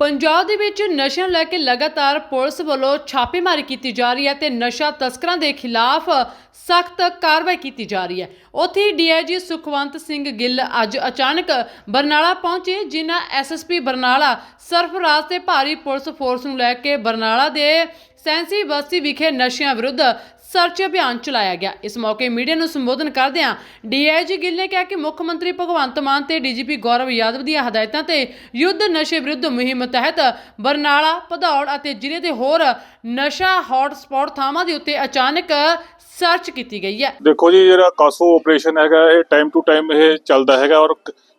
ਪੰਜਾਬ ਦੇ ਵਿੱਚ ਨਸ਼ਿਆਂ ਨੂੰ ਲੈ ਕੇ ਲਗਾਤਾਰ ਪੁਲਿਸ ਵੱਲੋਂ ਛਾਪੇਮਾਰੀ ਕੀਤੀ ਜਾ ਰਹੀ ਹੈ ਤੇ ਨਸ਼ਾ ਤਸਕਰਾਂ ਦੇ ਖਿਲਾਫ ਸਖਤ ਕਾਰਵਾਈ ਕੀਤੀ ਜਾ ਰਹੀ ਹੈ। ਉੱਥੇ ਡੀਆਈਜੀ ਸੁਖਵੰਤ ਸਿੰਘ ਗਿੱਲ ਅੱਜ ਅਚਾਨਕ ਬਰਨਾਲਾ ਪਹੁੰਚੇ, ਜਿਨ੍ਹਾਂ ਐਸਐਸਪੀ ਬਰਨਾਲਾ ਸਰਫਰਾਜ਼ ਤੇ ਭਾਰੀ ਪੁਲਿਸ ਫੋਰਸ ਨੂੰ ਲੈ ਕੇ ਬਰਨਾਲਾ ਦੇ ਸੈਂਸੀ ਬਸਤੀ ਵਿਖੇ ਨਸ਼ਿਆਂ ਵਿਰੁੱਧ ਸਰਚ ਅਭਿਆਨ ਚਲਾਇਆ ਗਿਆ। ਇਸ ਮੌਕੇ ਮੀਡੀਆ ਨੂੰ ਸੰਬੋਧਨ ਕਰਦਿਆਂ ਡੀਆਈਜੀ ਗਿੱਲ ਨੇ ਕਿਹਾ ਕਿ ਮੁੱਖ ਮੰਤਰੀ ਭਗਵੰਤ ਮਾਨ ਤੇ ਡੀਜੀਪੀ ਗੌਰਵ ਯਾਦਵ ਦੀਆਂ ਹਦਾਇਤਾਂ ਤੇ ਯੁੱਧ ਨਸ਼ੇ ਵਿਰੁੱਧ ਮੁਹਿੰਮ ਤਹਿਤ ਬਰਨਾਲਾ, ਭਦੌੜ ਅਤੇ ਜ਼ਿਲ੍ਹੇ ਦੇ ਹੋਰ ਨਸ਼ਾ ਹੌਟ ਸਪੌਟ ਥਾਵਾਂ ਦੇ ਉੱਤੇ ਅਚਾਨਕ ਸਰਚ ਕੀਤੀ ਗਈ ਹੈ। ਦੇਖੋ ਜੀ, ਜਿਹੜਾ ਕਾਸੋ ਆਪਰੇਸ਼ਨ ਹੈਗਾ, ਇਹ ਟਾਈਮ ਟੂ ਟਾਈਮ ਇਹ ਚੱਲਦਾ ਹੈਗਾ ਔਰ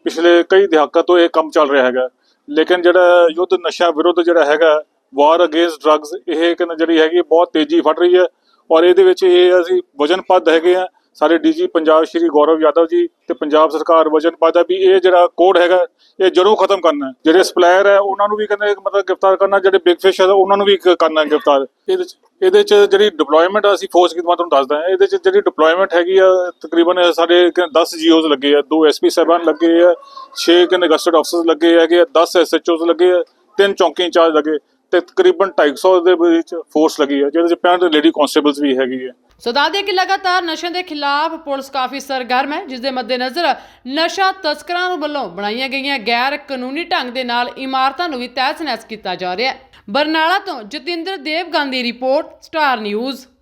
ਪਿਛਲੇ ਕਈ ਦਹਾਕਾਂ ਤੋਂ ਇਹ ਕੰਮ ਚੱਲ ਰਿਹਾ ਹੈਗਾ। ਲੇਕਿਨ ਜਿਹੜਾ ਯੁੱਧ ਨਸ਼ਾ ਵਿਰੁੱਧ ਜਿਹੜਾ ਹੈਗਾ ਵਾਰ ਅਗੇਂਸਟ ਡਰੱਗਸ ਇਹ ਕਿ ਜਿਹੜੀ ਹੈਗੀ, ਬਹੁਤ ਤੇਜ਼ੀ ਫੜ ਰਹੀ ਹੈ। ਔਰ ਇਹਦੇ ਵਿੱਚ ਇਹ ਅਸੀਂ ਵਜਨਪੱਦ ਹੈਗੇ ਆ। ਸਾਡੇ ਡੀਜੀ ਪੰਜਾਬ ਸ਼੍ਰੀ ਗੌਰਵ ਯਾਦਵ ਜੀ ਤੇ ਪੰਜਾਬ ਸਰਕਾਰ ਵਜਨਪੱਦ ਹੈ ਵੀ ਇਹ ਜਿਹੜਾ ਕੋਡ ਹੈਗਾ, ਇਹ ਜਰੂਰ ਖਤਮ ਕਰਨਾ ਜਿਹੜੇ ਸਪਲਾਇਰ ਹੈ, ਉਹਨਾਂ ਨੂੰ ਵੀ ਕਹਿੰਦੇ ਮਤਲਬ ਗ੍ਰਿਫਤਾਰ ਕਰਨਾ, ਜਿਹੜੇ ਬਿਗ ਫਿਸ਼ ਹੈ, ਉਹਨਾਂ ਨੂੰ ਵੀ ਕਰਨਾ ਗ੍ਰਿਫਤਾਰ। ਇਹਦੇ ਚ ਇਹਦੇ ਚ ਜਿਹੜੀ ਡਿਪਲੋਇਮੈਂਟ ਅਸੀਂ ਫੋਰਸ ਕੀ ਮੈਂ ਤੁਹਾਨੂੰ ਦੱਸਦਾ ਇਹਦੇ ਚ ਜਿਹੜੀ ਡਿਪਲੋਇਮੈਂਟ ਹੈਗੀ ਆ, ਤਕਰੀਬਨ ਸਾਡੇ ਕ- 10 ਜੀਓਜ਼ ਲੱਗੇ ਆ, ਦੋ ਐਸਪੀ ਸਾਹਿਬਾਨ ਲੱਗੇ ਆ 6 ਕਨ ਗਸਟਡ ਅਫਸਰਸ ਲੱਗੇ ਹੈਗੇ ਆ 10 ਐਸਐਚਓਜ਼ ਲੱਗੇ ਆ, ਤਿੰਨ ਚੌਂਕੀ ਇੰਚਾਰਜ ਲੱਗੇ। ਤੇ ਤਕਰੀਬਨ 250 ਦੇ ਵਿੱਚ ਫੋਰਸ ਲੱਗੀ ਹੈ, ਜਿਹਦੇ ਚ 65 ਲੇਡੀ ਕਨਸਟੇਬਲਸ ਵੀ ਹੈਗੀ ਹੈ। ਸੋ ਦੱਸਦੇ ਕਿ ਲਗਾਤਾਰ ਨਸ਼ਿਆਂ ਦੇ ਖਿਲਾਫ ਪੁਲਿਸ ਕਾਫੀ ਸਰਗਰਮ ਹੈ ਜਿਸ ਦੇ ਮੱਦੇਨਜ਼ਰ ਨਸ਼ਾ ਤਸਕਰਾਂ ਵੱਲੋਂ ਬਣਾਈਆਂ ਗਈਆਂ ਗੈਰ ਕਾਨੂੰਨੀ ਢੰਗ ਦੇ ਨਾਲ ਇਮਾਰਤਾਂ ਨੂੰ ਵੀ ਤਹਿਸ ਨਹਿਸ ਕੀਤਾ ਜਾ ਰਿਹਾ ਹੈ। ਬਰਨਾਲਾ ਤੋਂ Jatinder Dev Gandhi report, star news.